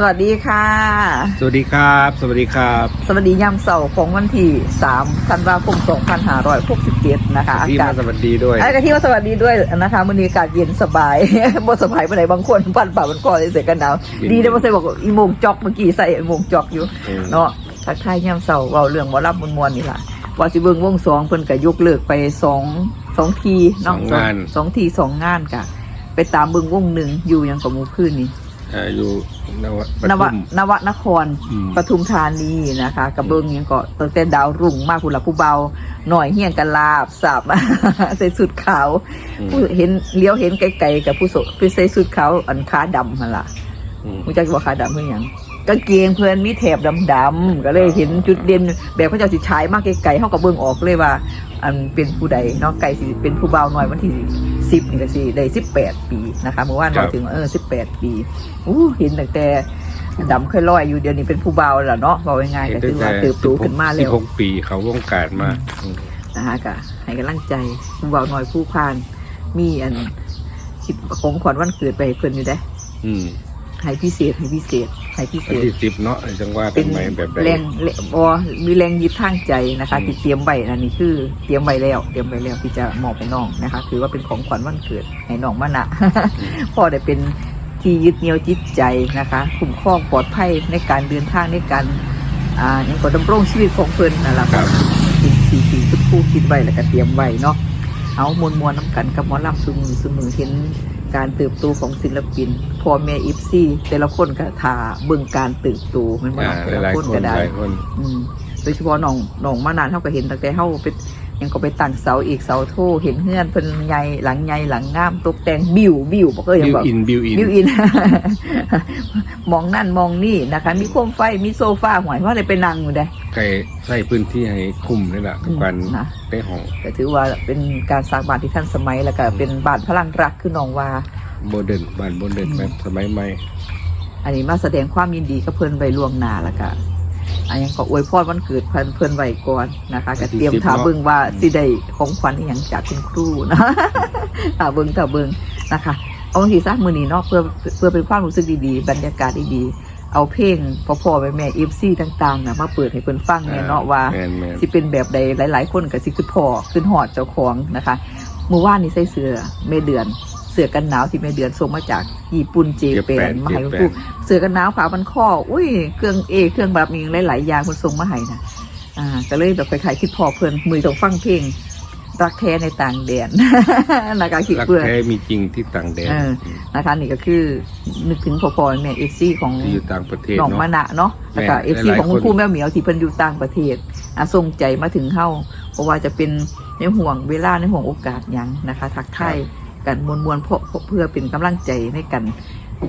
สวัสดีค่ะ สวัสดีครับ สวัสดีครับ สวัสดียามเสาร์ของวันที่3ธันวาคม2567นะคะอาที่กามาศสวัสดีด้วยอากาศที่ว่าสวัสดีด้วยนะคะมื้อนี้อากาศเย็นสบายบ่สบายไปไหนบางคนปั่นป่ามันคอเลยเสียกันหนาวเย็นดีได้บ่ใส่บอกว่าอีโมงจอกเมื่อกี้ใส่อีโมงจอกอยู่อืมเนาะทักทายยามเสาร์เว้าเรื่องหมอลำมวลๆนี่ล่ะว่าสิเบิ่งวงสองเพิ่นก็ยกเลิกไปสองสองทีเนาะสองงานสองทีสองงานกะไปตามเบิ่งวงหนึ่งอยู่หยังกับหมู่คืนนี่ เอ่ออยู่นวปนวทุม นวนครอืม ปทุมธานีนะคะกับเบิ้งหยังก็ตั้งแต่ดาวรุ่งมากผู้หลักผู้เบาหน่อยเฮียงกันลาบสับ ใส่สุดขาวอืมผู้เห็นเลี้ยวเห็นไกลๆกับผู้โสผู้ใส่สุดขาวอันขาดำหั่นล่ะอืมผู้จักว่าขาดำเพื่อหยังกางเกงเพื่อนมีแถบดำๆก็เลยเห็นจุดเด่นแบบพระเจ้าสิฉายมากไกลๆเฮากับเบิ้งออกเลยว่า อันเป็นผู้ใดเนาะไก่สิเป็นผู้เบาหน่อยวันที่ สิบนี่ก็สิได้สิบแปดปีนะคะเมื่อวานเราถึงเออสิบแปดปีอู้เห็นตั้งแต่ดำเคยลอยอยู่เดี๋ยวนี้เป็นผู้เบาแล้วเนาะบอกง่ายๆก็คือว่าเติบโตขึ้นมาสิแล้บวหกปีเขาวงการมาอืมนะคะก็ให้กำลังใจผู้เบาหน่อยผู้พาน มีอันคิดของขวัญวันเกิดไปให้เพิ่นอยู่ได้ออืมให้พิเศษให้พิเศษ ให้พิเศวันษที่สิบเนาะจังว่ากัเป็นนใหม่แบบใดแรงแรงบอมีแรงยึดทางใจนะคะอืมที่เตรียมไว้นะนี่คือเตรียมไว้แล้วเตรียมไว้แล้วที่จะมอบให้น้องนะคะถือว่าเป็นของขวัญวันเกิดให้น้องมานะ พ่อได้เป็นที่ยึดเหนี่ยวจิตใจนะคะคุ้มครองปลอดภัยในการเดินทางในการอ่ายังก็ดำรงชีวิตของเพิ่นนั่นแหละครับสิ่งที่ที่ทุกผู้คิดไว้แล้วก็เตรียมไว้เนาะเอามวลมวลน้ำกันกับหมอลำสุมือสุมือเห็น การเติบโตของศิลปินพ่อแม่อิฟซี่ แต่ละคนก็ทาเบิ่งการเติบโตแมันว่าอ่าแต่ละหลายคนๆคนก็ได้หลายคนอืมโดยเฉพาะน้องน้องมานานเท่าก็เห็นตั้งแต่เฮาไป ยังก็ไปตั้งเสาอีกเสาโทเห็นเฮือนเพิ่นใหญ่หลังใหญ่หลังงามตกแต่งบิวบิวบ่เคยบิยังวบอกอินบิวอินบิวอิน มองนั่นมองนี่นะคะ มีโคมไฟมีโซฟาหวยว่าอะไรไปนั่งอยู่ได้ไก่ใส่พื้นที่ให้คุ้มนี่แหละกับการนะได้ห้องก็ถือว่าเป็นการสร้างบ้านที่ทันสมัยแล้วก็เป็นบ้านพลังรักคือน้องว่าโมเดิร์นบ้านโมเดิร์นแบบสมัยใหม่อันนี้มาแสดงความยินดีกับเพื่อนไว้ล่วงหน้าแล้วก็ อันยังก็อวยพรวันเกิดเพื่อนเพื่อนไว้ก่อนนะคะก็เตรียมถาเบิ่งว่าสิได้ของขวัญอหย่างจากคุณครูนะถาเบิ่งถาเบิ่งนะคะเอาทีซะมือนี้เนาะเพื่อเพื่อเป็นความรู้สึกดีๆ บรรยากาศดีๆ เอาเพลงพ่อๆแม่ๆเอฟซีต่างๆนะมาเปิดให้เพื่อนฟังเนี่ยเนาะว่าแมนแมนสิเป็นแบบใดหลาย ๆ คนก็สิคือพ่อขึ้นหอดเจ้าของนะคะเมื่อวานนี้ใส่เสื้อเมเดือนเสื้อกันหนาวที่เมเดือนส่งมาจากญี่ปุ่นเจแปนมาให้คุณครูเสื้อกันหนาวผ้าพันคออุ้ยเครื่องเอเครื่องแบบมีหลายๆอย่างคนส่งมาให้นะอ่าก็เลยแบบคล้ายๆคิดพอเพื่อนมือต้องฟังเพลงรักแท้ในต่างแดนนะคะคิดรักเพื่อนแท้มีจริงที่ต่างแดนเออนะคะนี่ก็คือนึกถึงพ่อพ่อแม่เอฟซีของที่อยู่ต่างประเทศน้องมาเนาะนะเนาะแล้วก็แม่เอฟซีหลายๆของคุณคนครูแม่เหมียวที่เพิ่นอยู่ต่างประเทศอะส่งใจมาถึงเฮาเพราะว่าจะเป็นในห่วงเวลาในห่วงโอกาสหยังนะคะ ทักทาย กันมวลมวลๆเพื่อเพื่อเป็นกำลังใจให้กัน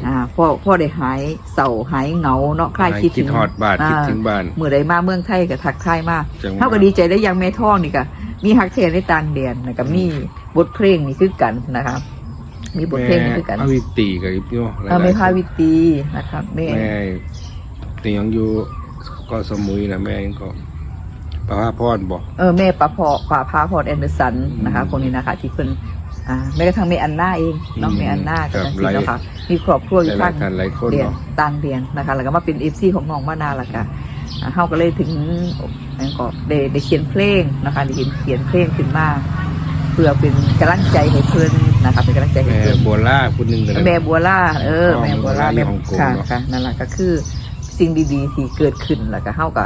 อ่าพ่อพ่อได้หายเศร้าหายเหงาเนาะคลายคิดคิดฮอดบ้านคิดอ่าถึงบ้านเมื่อใดมาเมืองไทยก็ทักทายมาจังหวะเท่าก็ดีใจได้ยังแม่ท่องนี่ก็มีฮักเทนในต่างแดนนะก็มีบทเพลงนี่คือกันนะคะมีบทเพลงนี่คือกันแม่พาวิตีกับอีกเนาะหลยๆเออแม่พาคนวิตีนะครับแม่แม่ตียังอยู่ก็สมุยนะแม่ยังก็ประภาพรบอกเออแม่ปะพอปะพาพอดแอนเดอร์สันนะคะอืมคนนี้นะคะ ที่เพิ่น อ่าแม้กระทั่งแม่อันนาเองเน้องอืมแม่อันนาครักับบทั้งสิ้นเนาะค่ะมีครอบครัวอยู่หลาทายงๆท่านหลายคนเรียนเนาะต่างเรียนนะคะแล้วก็มาเป็นเอฟซีของน้องมานาละค่ะอ่าเฮาก็เลยถึงนั่นก็ได้ได้เขียนเพลงนะคะได้เขียนเขียนเพลงขึ้นมาเพื่อเป็นกำลังใจให้เพิ่นนะคะเป็นกำลังใจให้แม่เพิ่นโบล่าคนหนึ่งกันนะแม่บัวล่าเอออ๋อแม่บัวล่าแม่แม่ฮ่องกงค่ะเนอะค่ะนั่นแหละก็คือสิ่งดีๆที่เกิดขึ้นแล้วก็เฮาก็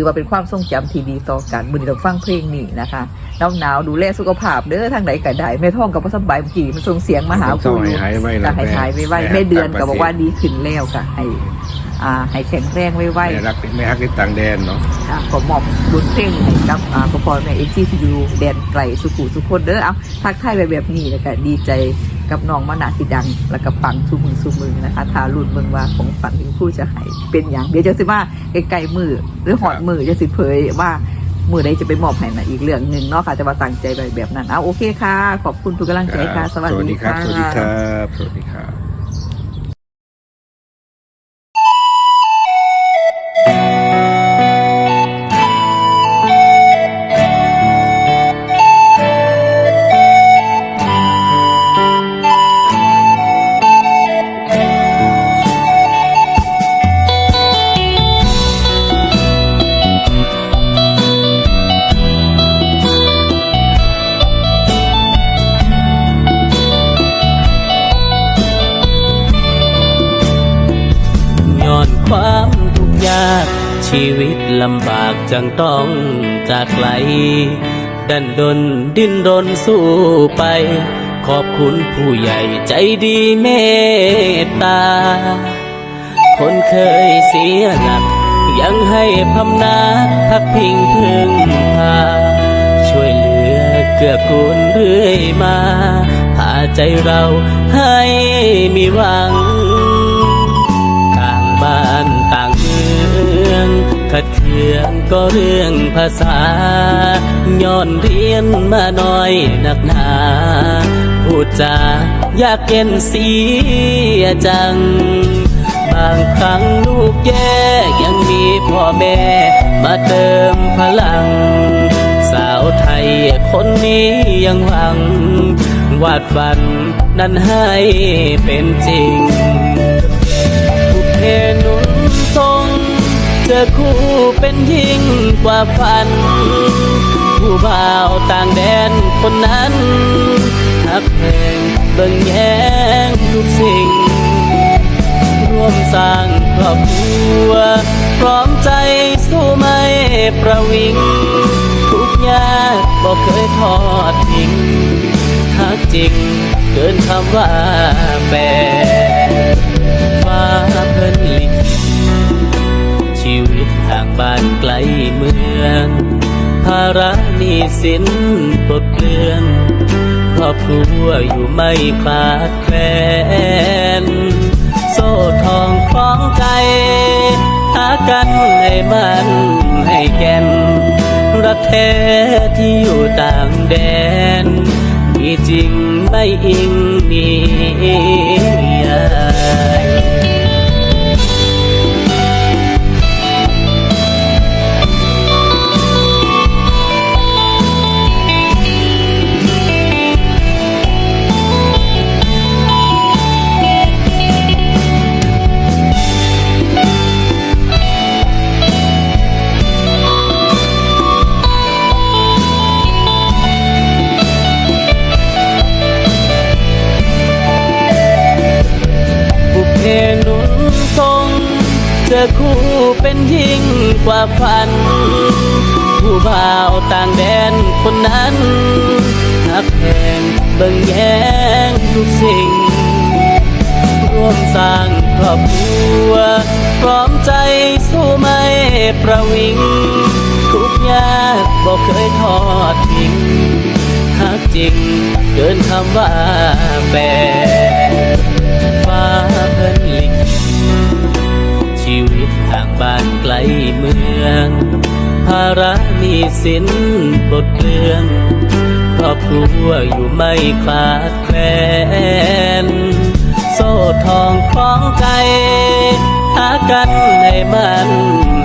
ถือว่าเป็นความทรงจำที่ดีต่อกันมือนี้ต้องฟังเพลงนี้นะคะหนาวหนาวๆดูแลสุขภาพเด้อทางไหนก็ได้แม่ท้องกับพ่อสบายเมื่อกี้มันส่งเสียงมาหาต้คุองณให้หายไว้ก็นะให้หายไว้ไว้แม่แม่เดือนต่ก็งบปอระกเทศว่าดีขึ้นแล้วก็ให้ อ่าให้แข็งแรงไว้ไว้แม่รักแม่ฮักในต่างแดนเนาะอ่าขอมอบบุญเพลงให้กับอ่าพ่อพ่อแม่เอจีที่อยู่แดนไกลสุขุสุขคนเด้อเอาทักทายไปแบบนี้แล้วก็ดีใจกับน้องมะนาวที่ดัง แล้วก็ปังสุมือสุมือนะคะทารุ่นเมืองว่าของฝันที่ผู้จะให้เป็นอย่างเดี๋ยวจะสิว่าใกล้ๆมือหรือหอดมือจะสิเผยว่ามือใดจะไปมอบให้นะอีกเรื่องหนึ่งเนาะค่ะแต่ว่าตั้งใจไปแบบนั้นเอาโอเคค่ะ ขอบคุณทุกกำลังใจค่ะ สวัสดีครัค่ะสวัสดีครับสวัสดีครับ ชีวิตลำบากจังต้องจากไกล ดันดนดิ้นรนสู้ไป ขอบคุณผู้ใหญ่ใจดีเมตตา คนเคยเสียหลัก ยังให้พำนาพักพิงพึ่งพา ช่วยเหลือเกื้อกูลเรื่อยมาพาใจเราให้มีหวังต่างบ้าน เคืองก็เรื่องภาษา ย้อนเรียนมาหน่อยหนักหนา พูดจายากเย็นเสียจัง บางครั้งลูกแย่ยังมีพ่อแม่ มาเติมพลัง สาวไทยคนนี้ยังหวัง วาดฝันนั้นให้เป็นจริงบุพเพนุนทรง เจอคู่เป็นยิ่งกว่าฝัน ผู้บ่าวต่างแดนคนนั้นหักเพลงเบิ่งแย้งทุกสิ่ง ร่วมสร้างครอบครัว พร้อมใจสู้ไม่ประวิง ทุกยากบอกเคยทอดทิ้งหักจริงเกินคำว่าแปรฟ้าเพิ่นลิข ห่างบ้านไกลเมือง ภาระหนี้สินปลดเปลืองครอบครัวอยู่ไม่ขาดแคลนโซ่ทองคล้องใจ หากันให้มันให้แก่น รักแท้ที่อยู่ต่างแดน มีจริงไม่อิงนิ กว่าฝัน ผู้บ่าวต่างแดนคนนั้นหักแพงเบิ่งแย้งทุกสิ่ง ร่วมสร้างครอบครัว พร้อมใจสู้ไม่ประวิง ทุกยากบอกเคยทอดทิ้งหักจริงเกินคำว่าแปร เมือง ภาระหนี้สินปลดเปลื้องครอบครัวอยู่ไม่ขาดแคลน โซ่ทองคล้องใจ หากันให้มัน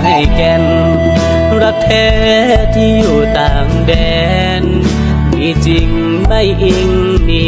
ให้แก่น รักแท้ที่อยู่ต่างแดน มีจริงไม่อิงนิ